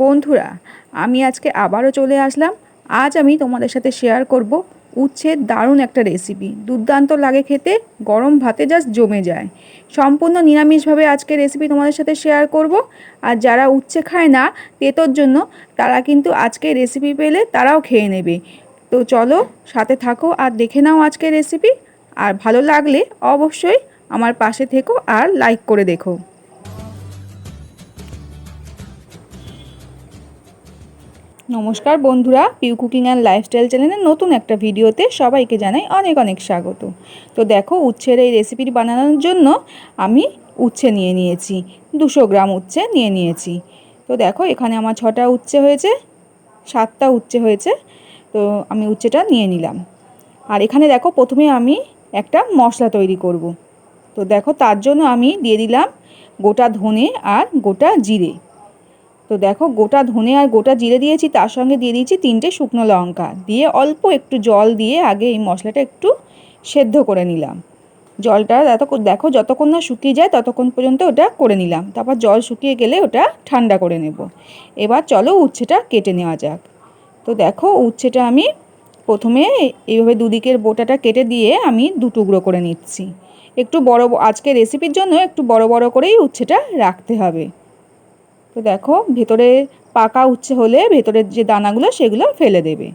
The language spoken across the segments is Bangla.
বন্ধুরা, আমি আজকে আবারও চলে আসলাম। আজ আমি তোমাদের সাথে শেয়ার করব উচ্ছের দারুণ একটা রেসিপি দুর্দান্ত লাগে খেতে, গরম ভাতে জাস্ট জমে যায়। সম্পূর্ণ নিরামিষভাবে আজকে রেসিপি তোমাদের সাথে শেয়ার করব। আর যারা উচ্ছে খায় না তেতোর জন্য, তারা কিন্তু আজকে রেসিপি পেলে তারাও খেয়ে নেবে। তো চলো, সাথে থাকো আর দেখে নাও আজকে রেসিপি আর ভালো লাগলে অবশ্যই আমার পাশে থেকো আর লাইক করে দেখো। নমস্কার বন্ধুরা, পিউ কুকিং অ্যান্ড লাইফস্টাইল চ্যানেলের নতুন একটা ভিডিওতে সবাইকে জানাই অনেক অনেক স্বাগত। তো দেখো, উচ্ছের এই রেসিপিটি বানানোর জন্য আমি উচ্ছে নিয়ে নিয়েছি, দুশো গ্রাম উচ্ছে নিয়ে নিয়েছি। তো দেখো, এখানে আমার ছটা উচ্ছে হয়েছে, সাতটা উচ্ছে হয়েছে, তো আমি উচ্ছেটা নিয়ে নিলাম। আর এখানে দেখো, প্রথমে আমি একটা মশলা তৈরি করব। তো দেখো, তার জন্য আমি দিয়ে দিলাম গোটা ধনে আর গোটা জিরে। তো দেখো, গোটা ধনে আর গোটা জিরে দিয়েছি, তার সঙ্গে দিয়ে দিয়েছি তিনটে শুকনো লঙ্কা। দিয়ে অল্প একটু জল দিয়ে আগে এই মশলাটা একটু সেদ্ধ করে নিলাম। জলটা এত দেখো, যতক্ষণ না শুকিয়ে যায় ততক্ষণ পর্যন্ত ওটা করে নিলাম। তারপর জল শুকিয়ে গেলে ওটা ঠান্ডা করে নেব। এবার চলো উচ্ছেটা কেটে নেওয়া যাক। তো দেখো, উচ্ছেটা আমি প্রথমে এইভাবে দুদিকের বোটাটা কেটে দিয়ে আমি দু টুকরো করে নিচ্ছি। একটু বড় আজকে রেসিপির জন্য একটু বড় বড় করেই উচ্ছেটা রাখতে হবে। তো দেখো, ভেতরে পাকা উচ্ছে হলে ভেতরের যে দানাগুলো, সেগুলো ফেলে দেবে।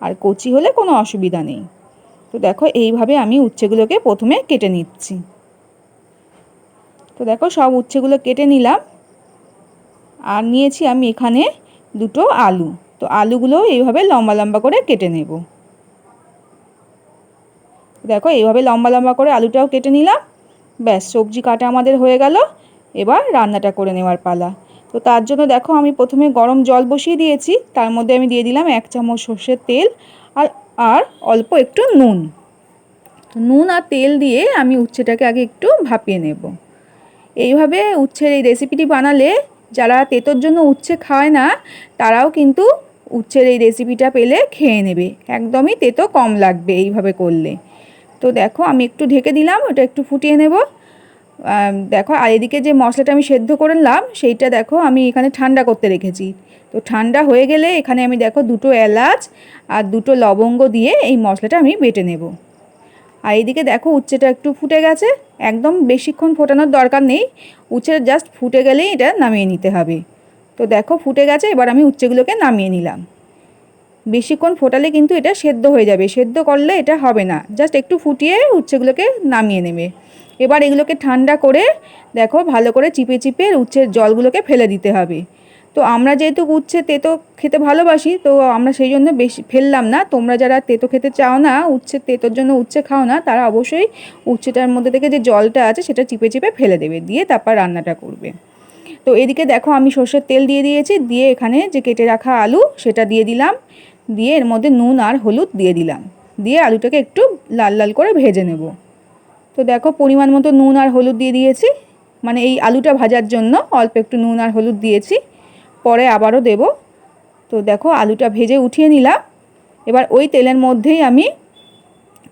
আর কচি হলে কোনো অসুবিধা নেই। তো দেখো, এইভাবে আমি উচ্ছেগুলোকে প্রথমে কেটে নিচ্ছি। তো দেখো, সব উচ্ছেগুলো কেটে নিলাম। আর নিয়েছি আমি এখানে দুটো আলু। তো আলুগুলো এইভাবে লম্বা লম্বা করে কেটে নেব। দেখো, এইভাবে লম্বা লম্বা করে আলুটাও কেটে নিলাম। ব্যাস, সবজি কাটা আমাদের হয়ে গেল। এবার রান্নাটা করে নেওয়ার পালা। তো তার জন্য দেখো আমি প্রথমে গরম জল বসিয়ে দিয়েছি। তার মধ্যে আমি দিয়ে দিলাম এক চামচ সর্ষের তেল আর আর অল্প একটু নুন। নুন আর তেল দিয়ে আমি উচ্ছেটাকে আগে একটু ভাপিয়ে নেব। এইভাবে উচ্ছের এই রেসিপিটি বানালে যারা তেতোর জন্য উচ্ছে খায় না, তারাও কিন্তু উচ্ছের এই রেসিপিটা পেলে খেয়ে নেবে। একদমই তেতো কম লাগবে এইভাবে করলে। তো দেখো আমি একটু ঢেকে দিলাম, ওটা একটু ফুটিয়ে নেব। দেখো, আর এদিকে যে মশলাটা আমি সেদ্ধ করে নিলাম, সেইটা দেখো আমি এখানে ঠান্ডা করতে রেখেছি। তো ঠান্ডা হয়ে গেলে এখানে আমি দেখো দুটো এলাচ আর দুটো লবঙ্গ দিয়ে এই মশলাটা আমি বেটে নেব। আর এইদিকে দেখো উচ্ছেটা একটু ফুটে গেছে, একদম বেশিক্ষণ ফোটানোর দরকার নেই উচ্ছেটা জাস্ট ফুটে গেলেই এটা নামিয়ে নিতে হবে। তো দেখো ফুটে গেছে, এবার আমি উচ্ছেগুলোকে নামিয়ে নিলাম। বেশিক্ষণ ফোটালে কিন্তু এটা সেদ্ধ হয়ে যাবে, সেদ্ধ করলে এটা হবে না জাস্ট একটু ফুটিয়ে উচ্ছেগুলোকে নামিয়ে নেবে। এবার এগুলোকে ঠান্ডা করে, দেখো, ভালো করে চিপে চিপে উচ্ছের জলগুলোকে ফেলে দিতে হবে। তো আমরা যেহেতু উচ্ছে তেতো খেতে ভালোবাসি, তো আমরা সেই জন্য বেশি ফেললাম না। তোমরা যারা তেতো খেতে চাও না, উচ্ছে তেতোর জন্য উচ্ছে খাও না, তারা অবশ্যই উচ্ছেটার মধ্যে থেকে যে জলটা আছে, সেটা চিপে চিপে ফেলে দেবে, দিয়ে তারপর রান্নাটা করবে। তো এদিকে দেখো, আমি সর্ষের তেল দিয়ে দিয়েছি, দিয়ে এখানে যে কেটে রাখা আলু, সেটা দিয়ে দিলাম। দিয়ে এর মধ্যে নুন আর হলুদ দিয়ে দিলাম। দিয়ে আলুটাকে একটু লাল লাল করে ভেজে নেব। তো দেখো পরিমাণ মতো নুন আর হলুদ দিয়ে দিয়েছি। মানে এই আলুটা ভাজার জন্য অল্প একটু নুন আর হলুদ দিয়েছি। পরে আবারও দেব। তো দেখো আলুটা ভেজে উঠিয়ে নিলাম। এবার ওই তেলের মধ্যেই আমি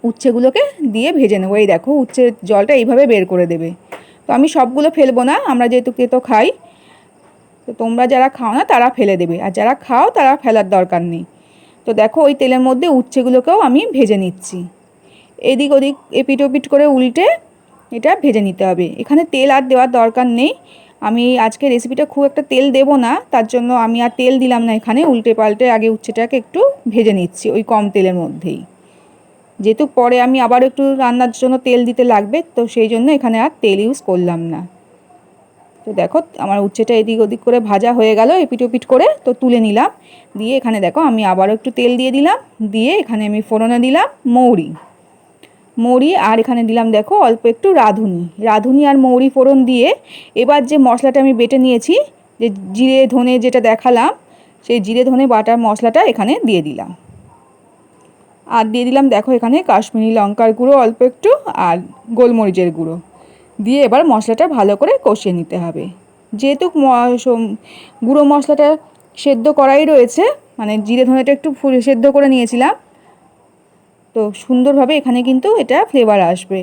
উচ্ছেগুলোকে দিয়ে ভেজে নেব। এই দেখো উচ্ছের জলটা এইভাবে বের করে দেবে। তো আমি সবগুলো ফেলব না, আমরা যেহেতু কেতো খাই। তো তোমরা যারা খাও না, তারা ফেলে দেবে। আর যারা খাও, তারা ফেলার দরকার নেই। তো দেখো ওই তেলের মধ্যে উচ্ছেগুলোকেও আমি ভেজে নিচ্ছি। এদিক ওদিক এপিট ওপিট করে উল্টে এটা ভেজে নিতে হবে। এখানে তেল আর দেওয়ার দরকার নেই। আমি আজকে রেসিপিটা খুব একটা তেল দেব না, তার জন্য আমি আর তেল দিলাম না এখানে, উল্টে পাল্টে আগে উচ্ছেটাকে একটু ভেজে নিচ্ছি ওই কম তেলের মধ্যেই। যেহেতু পরে আমি আবার একটু রান্নার জন্য তেল দিতে লাগবে, তো সেই জন্য এখানে আর তেল ইউজ করলাম না। তো দেখো, আমার উচ্ছেটা এদিক ওদিক করে ভাজা হয়ে গেল, এপিট ওপিট করে তো তুলে নিলাম। দিয়ে এখানে দেখো, আমি আবারও একটু তেল দিয়ে দিলাম, দিয়ে এখানে আমি ফোড়নে দিলাম মৌরি। মৌরি আর এখানে দিলাম দেখো অল্প একটু রাঁধুনি। রাঁধুনি আর মৌরি ফোড়ন দিয়ে এবার যে মশলাটা আমি বেটে নিয়েছি, যে জিরে, ধনে যেটা দেখালাম, সেই জিরে, ধনে, বাটার মশলাটা এখানে দিয়ে দিলাম। আর দিয়ে দিলাম দেখো এখানে কাশ্মীরি লঙ্কার গুঁড়ো অল্প একটু আর গোলমরিচের গুঁড়ো। দিয়ে এবার মশলাটা ভালো করে কষিয়ে নিতে হবে। যেহেতু গুঁড়ো মশলাটা সেদ্ধ করাই রয়েছে মানে জিরে, ধনেটা একটু সেদ্ধ করে নিয়েছিলাম তো সুন্দরভাবে এখানে কিন্তু এটা ফ্লেভার আসবে।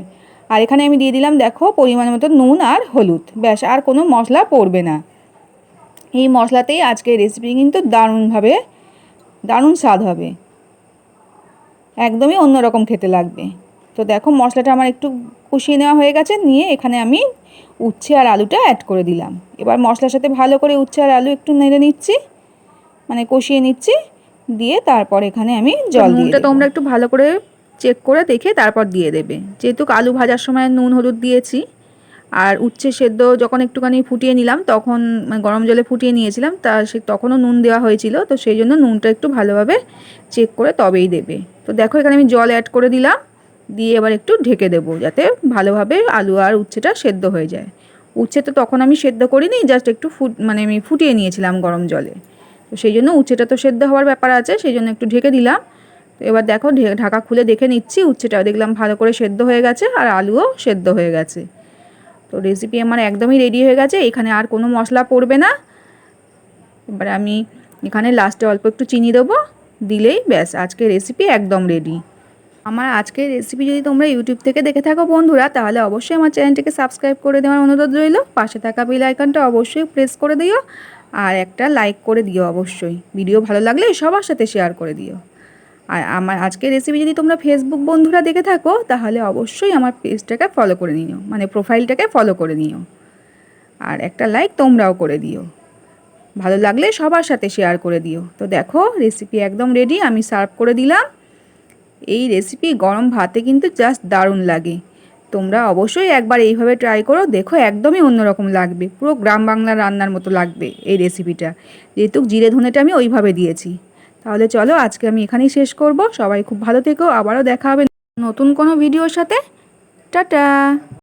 আর এখানে আমি দিয়ে দিলাম, দেখো, পরিমাণ মতো নুন আর হলুদ। ব্যাস, আর কোনো মশলা পড়বে না। এই মশলাতেই আজকে রেসিপি কিন্তু দারুণভাবে, দারুণ স্বাদ হবে। একদমই অন্যরকম খেতে লাগবে। তো দেখো, মশলাটা আমার একটু কষিয়ে নেওয়া হয়ে গেছে, নিয়ে এখানে আমি উচ্ছে আর আলুটা অ্যাড করে দিলাম। এবার মশলার সাথে ভালো করে উচ্ছে আর আলু একটু নেড়ে নিচ্ছি মানে কষিয়ে নিচ্ছি। দিয়ে তারপর এখানে আমি জল দিয়ে তোমরা একটু ভালো করে চেক করে দেখে তারপর দিয়ে দেবে। যেহেতু আলু ভাজার সময় নুন হলুদ দিয়েছি আর উচ্ছে সেদ্ধ যখন একটুখানি ফুটিয়ে নিলাম তখন মানে গরম জলে ফুটিয়ে নিয়েছিলাম তা সে তখনও নুন দেওয়া হয়েছিল তো সেই জন্য নুনটা একটু ভালোভাবে চেক করে তবেই দেবে। তো দেখো এখানে আমি জল অ্যাড করে দিলাম দিয়ে এবার একটু ঢেকে দেবো যাতে ভালোভাবে আলু আর উচ্ছেটা সেদ্ধ হয়ে যায়। উচ্ছে তো তখন আমি সেদ্ধ করিনি জাস্ট একটু ফুট মানে আমি ফুটিয়ে নিয়েছিলাম গরম জলে। তো সেই জন্য উচ্ছেটা তো সেদ্ধ হওয়ার ব্যাপার আছে, সেই জন্য একটু ঢেকে দিলাম। তো এবার দেখো ঢাকা খুলে দেখে নিচ্ছি, উচ্ছেটাও দেখলাম ভালো করে সেদ্ধ হয়ে গেছে আর আলুও সেদ্ধ হয়ে গেছে। তো রেসিপি আমার একদমই রেডি হয়ে গেছে, এখানে আর কোনো মশলা পড়বে না। এবার আমি এখানে লাস্টে অল্প একটু চিনি দেবো, দিলেই ব্যাস, আজকে রেসিপি একদম রেডি আমার আজকের রেসিপি যদি তোমরা ইউটিউব থেকে দেখে থাকো বন্ধুরা, তাহলে অবশ্যই আমার চ্যানেলটিকে সাবস্ক্রাইব করে দেওয়ার অনুরোধ রইল। পাশে থাকা বেল আইকনটা অবশ্যই প্রেস করে দিও। আর একটা লাইক করে দিও অবশ্যই। ভিডিও ভালো লাগলে সবার সাথে শেয়ার করে দিও। আর আমার আজকের রেসিপি যদি তোমরা ফেসবুক বন্ধুরা দেখে থাকো, তাহলে অবশ্যই আমার পেজটাকে ফলো করে নিও। মানে প্রোফাইলটাকে ফলো করে নিও। আর একটা লাইক তোমরাও করে দিও। ভালো লাগলে সবার সাথে শেয়ার করে দিও। তো দেখো রেসিপি একদম রেডি আমি সার্ভ করে দিলাম। এই রেসিপি গরম ভাতে কিন্তু জাস্ট দারুণ লাগে। তোমরা অবশ্যই একবার এইভাবে ট্রাই করো, দেখো একদমই অন্যরকম লাগবে। পুরো গ্রাম বাংলার রান্নার মতো লাগবে এই রেসিপিটা যেহেতু জিরে ধনেটা আমি ওইভাবে দিয়েছি। তাহলে চলো আজকে আমি এখানেই শেষ করব। সবাই খুব ভালো থেকো। আবারও দেখা হবে নতুন কোনো ভিডিওর সাথে। টাটা!